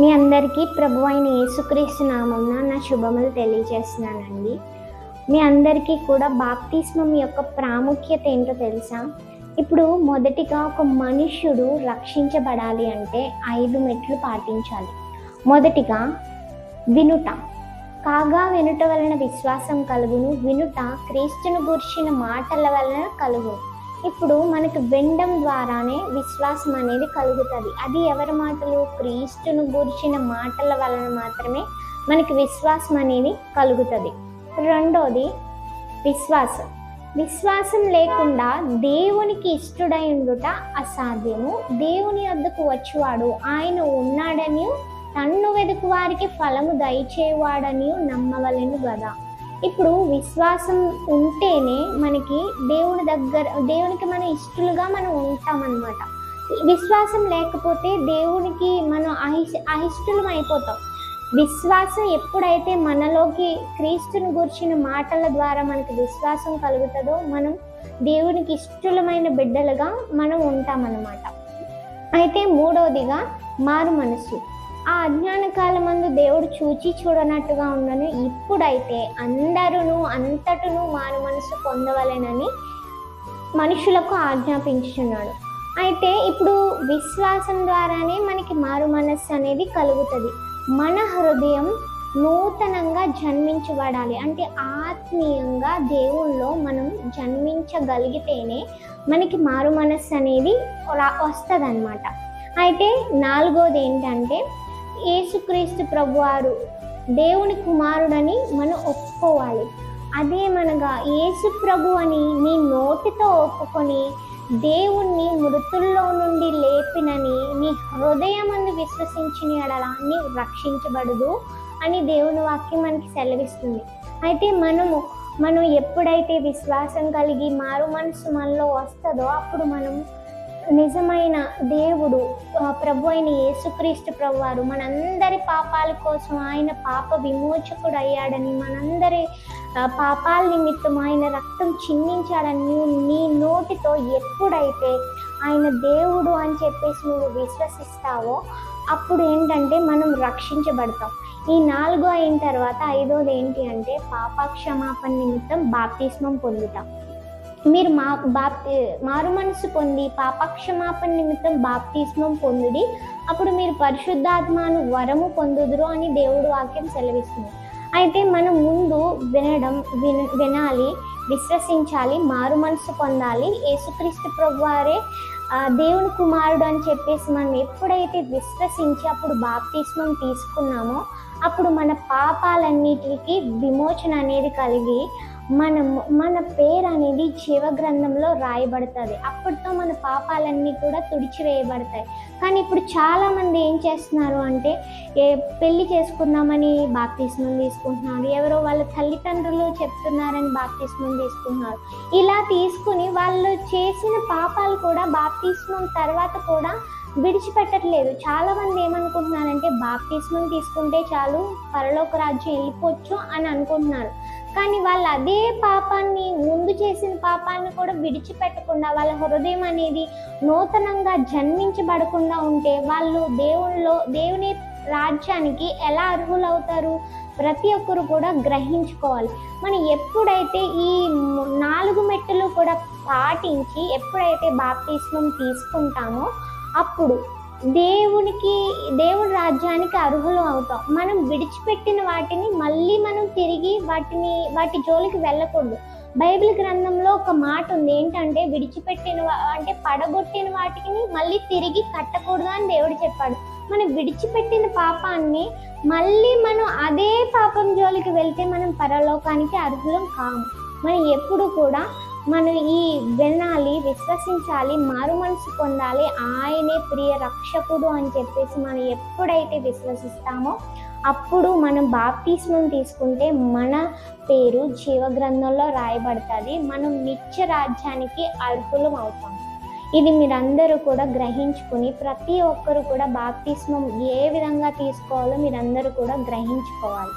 మీ అందరికీ ప్రభు అయిన యేసుక్రీస్తు నామంన నా శుభములు తెలియజేస్తున్నానండి. మీ అందరికీ కూడా బాప్తిస్మం యొక్క ప్రాముఖ్యత ఏంటో తెలుసా? ఇప్పుడు మొదటిగా ఒక మనుష్యుడు రక్షించబడాలి అంటే ఐదు మెట్లు పాటించాలి. మొదటిగా వినుట. కాగా వినుట వలన విశ్వాసం కలుగును. వినుట క్రీస్తును గుర్చిన మాటల వలన కలుగును. ఇప్పుడు మనకు వినడం ద్వారానే విశ్వాసం అనేది కలుగుతుంది. అది ఎవరి మాటలు? క్రీస్తును గుర్చిన మాటల వలన మాత్రమే మనకి విశ్వాసం అనేది కలుగుతుంది. రెండోది విశ్వాసం. విశ్వాసం లేకుండా దేవునికి ఇష్టడై ఉండుట అసాధ్యము. దేవుని వద్దకు వచ్చేవాడు ఆయన ఉన్నాడని తన్ను వెతుకు వారికి ఫలము దయచేవాడని నమ్మవలను కదా ఇప్పుడు విశ్వాసం ఉంటేనే మనకి దేవుని దగ్గర దేవునికి మన ఇష్టలుగా మనం ఉంటామన్నమాట. విశ్వాసం లేకపోతే దేవునికి మనం అహిష్ అహిష్టులం అయిపోతాం. విశ్వాసం ఎప్పుడైతే మనలోకి క్రీస్తుని గురించిన మాటల ద్వారా మనకి విశ్వాసం కలుగుతుందో మనం దేవునికి ఇష్టలమైన బిడ్డలుగా మనం ఉంటామన్నమాట. అయితే మూడవదిగా మారు మనసు. ఆ అజ్ఞాన కాలమందు దేవుడు చూచి చూడనట్టుగా ఉన్నను. ఇప్పుడైతే అందరును అంతటును మారు మనసు పొందవలెనని మనుషులకు ఆజ్ఞాపించున్నాడు అయితే ఇప్పుడు విశ్వాసం ద్వారానే మనకి మారు మనస్సు అనేది కలుగుతుంది. మన హృదయం నూతనంగా జన్మించబడాలి. అంటే ఆత్మీయంగా దేవుల్లో మనం జన్మించగలిగితేనే మనకి మారు మనస్సు అనేది వస్తుంది అయితే నాలుగోది ఏంటంటే యేసుక్రీస్తు ప్రభువారు దేవుని కుమారుడని మనం ఒప్పుకోవాలి. అదేమనగా యేసు ప్రభు అని నీ నోటితో ఒప్పుకొని దేవుణ్ణి మృతుల్లో నుండి లేపినని నీ హృదయమందు విశ్వసించిన ఎడలా నీ రక్షించబడదు అని దేవుని వాక్యం మనకి సెలవిస్తుంది. అయితే మనము మనం ఎప్పుడైతే విశ్వాసం కలిగి మారు మనసు మనలో వస్తుందో అప్పుడు మనం నిజమైన దేవుడు ప్రభు అయిన యేసుక్రీస్తు ప్రభు వారు మనందరి పాపాల కోసం ఆయన పాప విమోచకుడు అయ్యాడని మనందరి పాపాల నిమిత్తం ఆయన రక్తం చిందించాడని నువ్వు నీ నోటితో ఎప్పుడైతే ఆయన దేవుడు అని చెప్పేసి నువ్వు విశ్వసిస్తావో అప్పుడు ఏంటంటే మనం రక్షించబడతాం. ఈ నాలుగో అయిన తర్వాత ఐదోది ఏంటి అంటే పాపక్షమాపణ నిమిత్తం బాప్తిస్మం పొందుతాం. మీరు మా బాప్తి మారు మనసు పొంది పాపక్షమాపణ నిమిత్తం బాప్తిస్మం పొందుడి. అప్పుడు మీరు పరిశుద్ధాత్మను వరము పొందుదురు అని దేవుడు వాక్యం సెలవిస్తుంది. అయితే మనం ముందు వినడం విన వినాలి విశ్వసించాలి మారు మనసు పొందాలి. యేసుక్రీస్తు ప్రభువారే దేవుని కుమారుడు అని చెప్పేసి మనం ఎప్పుడైతే విశ్వసించి అప్పుడు బాప్తిస్మం తీసుకున్నామో అప్పుడు మన పాపాలన్నిటికీ విమోచన అనేది కలిగి మనం మన పేరు అనేది జీవ గ్రంథంలో రాయబడుతుంది. అప్పటితో మన పాపాలన్నీ కూడా తుడిచివేయబడతాయి. కానీ ఇప్పుడు చాలామంది ఏం చేస్తున్నారు అంటే ఏ పెళ్ళి చేసుకుందామని బాప్తిస్మం తీసుకుంటున్నారు. ఎవరో వాళ్ళ తల్లిదండ్రులు చెప్తున్నారని బాప్తిస్మం తీసుకుంటున్నారు. ఇలా తీసుకుని వాళ్ళు చేసిన పాపాలు కూడా బాప్తిస్మం తర్వాత కూడా విడిచిపెట్టట్లేదు. చాలా మంది ఏమనుకుంటున్నారంటే బాప్తిస్మం తీసుకుంటే చాలు పరలోక రాజ్యం వెళ్ళిపోవచ్చు అని అనుకుంటున్నారు. కానీ వాళ్ళు అదే పాపాన్ని ముందు చేసిన పాపాన్ని కూడా విడిచిపెట్టకుండా వాళ్ళ హృదయం అనేది నూతనంగా జన్మించబడకుండా ఉంటే వాళ్ళు దేవునిలో దేవుని రాజ్యానికి ఎలా అర్హులవుతారు? ప్రతి ఒక్కరు కూడా గ్రహించుకోవాలి. మనం ఎప్పుడైతే ఈ నాలుగు మెట్టులు కూడా పాటించి ఎప్పుడైతే బాప్తిస్మం తీసుకుంటామో అప్పుడు దేవునికి దేవుని రాజ్యానికి అర్హులు అవుతాం. మనం విడిచిపెట్టిన వాటిని మళ్ళీ మనం తిరిగి వాటిని వాటి జోలికి వెళ్ళకూడదు. బైబిల్ గ్రంథంలో ఒక మాట ఉంది. ఏంటంటే విడిచిపెట్టిన అంటే పడగొట్టిన వాటిని మళ్ళీ తిరిగి కట్టకూడదు అని దేవుడు చెప్పాడు. మనం విడిచిపెట్టిన పాపాన్ని మళ్ళీ మనం అదే పాపం జోలికి వెళ్తే మనం పరలోకానికి అర్హులం కాము. మనం ఎప్పుడు కూడా మనం ఈ వినాలి విశ్వసించాలి మారు మనసు పొందాలి ఆయనే ప్రియ రక్షకుడు అని చెప్పేసి మనం ఎప్పుడైతే విశ్వసిస్తామో అప్పుడు మనం బాప్తీస్మం తీసుకుంటే మన పేరు జీవగ్రంథంలో రాయబడుతుంది. మనం నిత్య రాజ్యానికి అర్హులం అవుతాం. ఇది మీరందరూ కూడా గ్రహించుకుని ప్రతి ఒక్కరు కూడా బాప్తిస్మం ఏ విధంగా తీసుకోవాలో మీరందరూ కూడా గ్రహించుకోవాలి.